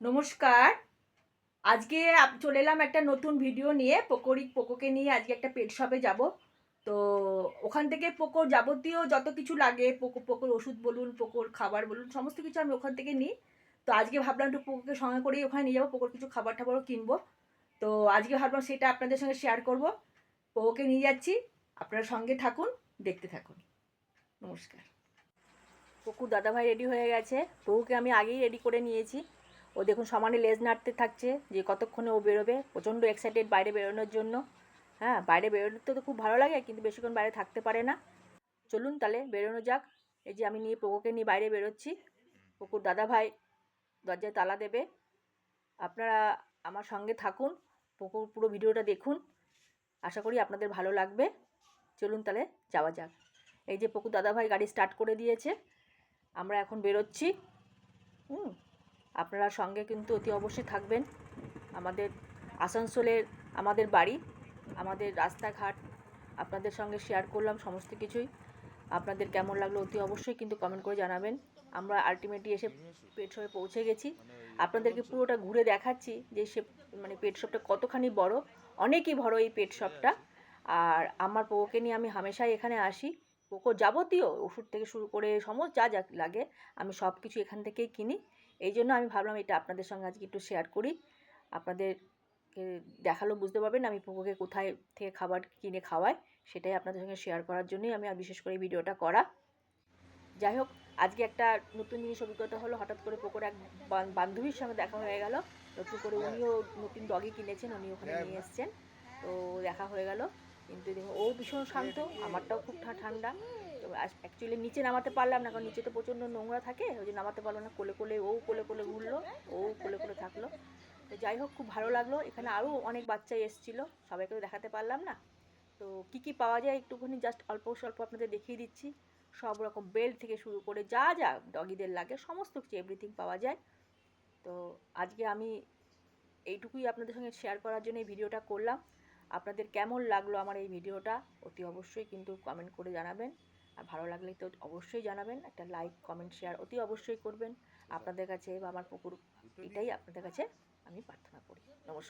নমস্কার। আজকে চলে এলাম একটা নতুন ভিডিও নিয়ে। পোকোরি পোকোকে নিয়ে আজকে একটা পেট শপে যাব। তো ওখান থেকে পোকোর যাবতীয় যত কিছু লাগে, পোকো পোকোর ওষুধ বলুন পোকোর খাবার বলুন, সমস্ত কিছু আমি ওখান থেকে নিই। তো আজকে ভাবলাম একটু পোকোকে সঙ্গে করেই ওখানে নিয়ে যাব পোকোর কিছু খাবার টাবারও কিনবো। তো আজকে ভাবলাম সেটা আপনাদের সঙ্গে শেয়ার করব। পোকোকে নিয়ে যাচ্ছি। আপনারা সঙ্গে থাকুন, দেখতে থাকুন। নমস্কার। পকুর দাদাভাই রেডি হয়ে গেছে। পকুকে আমি আগেই রেডি করে নিয়েছি। ও দেখুন সমানে লেজ নাড়তে থাকছে যে কতক্ষণে ও বেরোবে, প্রচণ্ড এক্সাইটেড বাইরে বেরোনোর জন্য। হ্যাঁ বাইরে বেরোতে তো খুব ভালো লাগে, কিন্তু বেশিক্ষণ বাইরে থাকতে পারে না। চলুন তাহলে বেরোনো যাক। এই যে আমি নিয়ে পোকোকে নিয়ে বাইরে বেরোচ্ছি। পকুর দাদাভাই দরজায় তালা দেবে। আপনারা আমার সঙ্গে থাকুন পোকুর পুরো ভিডিওটা দেখুন। আশা করি আপনাদের ভালো লাগবে। চলুন তাহলে যাওয়া যাক। এই যে পকুর দাদাভাই গাড়ি স্টার্ট করে দিয়েছে। আমরা এখন বেরোচ্ছি। হুম। আপনারা সঙ্গে কিন্তু অতি অবশ্যই থাকবেন। আমাদের আসানসোলের, আমাদের বাড়ি, আমাদের রাস্তাঘাট, আপনাদের সঙ্গে শেয়ার করলাম সমস্ত কিছুই। আপনাদের কেমন লাগল অতি অবশ্যই কিন্তু কমেন্ট করে জানাবেন। আমরা আলটিমেটলি এসে পেট শপে পৌঁছে গেছি। আপনাদেরকে পুরোটা ঘুরে দেখাচ্ছি যে সে মানে পেট শপটা কতখানি বড়। অনেকই বড় এই পেট শপটা আর আমার পোকোকে নিয়ে আমি হামেশাই এখানে আসি। পোকো যাবতীয় ওষুধ থেকে শুরু করে সমস্ত যা যা লাগে আমি সব কিছু এখান থেকেই কিনি। এই জন্য আমি ভাবলাম এটা আপনাদের সঙ্গে আজকে একটু শেয়ার করি। আপনাদেরকে দেখাল বুঝতে পারবেন আমি পোকোকে কোথায় থেকে খাবার কিনে খাওয়াই সেটাই আপনাদের সঙ্গে শেয়ার করার জন্যই আমি আর বিশেষ করে এই ভিডিওটা করা। যাই হোক আজকে একটা নতুন জিনিস অভিজ্ঞতা হলো হঠাৎ করে পোকোর এক বান- বান্ধবীর সঙ্গে দেখা হয়ে গেল। নতুন করে উনিও নতুন ডগি কিনেছেন উনি ওখানে নিয়ে এসছেন। তো দেখা হয়ে গেল। কিন্তু দেখুন ও ভীষণ শান্ত, আমারটাও খুব ঠান্ডা। তো অ্যাকচুয়ালি নিচে নামাতে পারলাম না, কারণ নিচে তো প্রচণ্ড নোংরা থাকে, ওই যে নামাতে পারল না। কোলে কোলে, ও কোলে কোলে ঘুরলো, ও কোলে কোলে থাকল। তো যাই হোক, খুব ভালো লাগল। এখানে আরও অনেক বাচ্চাই এসেছিল, সবাইকে তো দেখাতে পারলাম না। তো কী কী পাওয়া যায় একটুখানি জাস্ট অল্প, স্বল্প আপনাদের দেখিয়ে দিচ্ছি। সব রকম বেল্ট থেকে শুরু করে যা যা ডগিদের লাগে, সমস্ত কিছু এভরিথিং পাওয়া যায়। তো আজকে আমি এইটুকুই আপনাদের সঙ্গে শেয়ার করার জন্য এই ভিডিওটা করলাম। আপনাদের কেমন লাগল আমার এই ভিডিওটা? অতি অবশ্যই কিন্তু কমেন্ট করে জানাবেন। আর ভালো লাগলে তো অবশ্যই জানাবেন। একটা লাইক কমেন্ট শেয়ার অতি অবশ্যই করবেন। আপনাদের কাছে বা আমার পুকুর এটাই আপনাদের কাছে আমি প্রার্থনা করি। নমস্কার।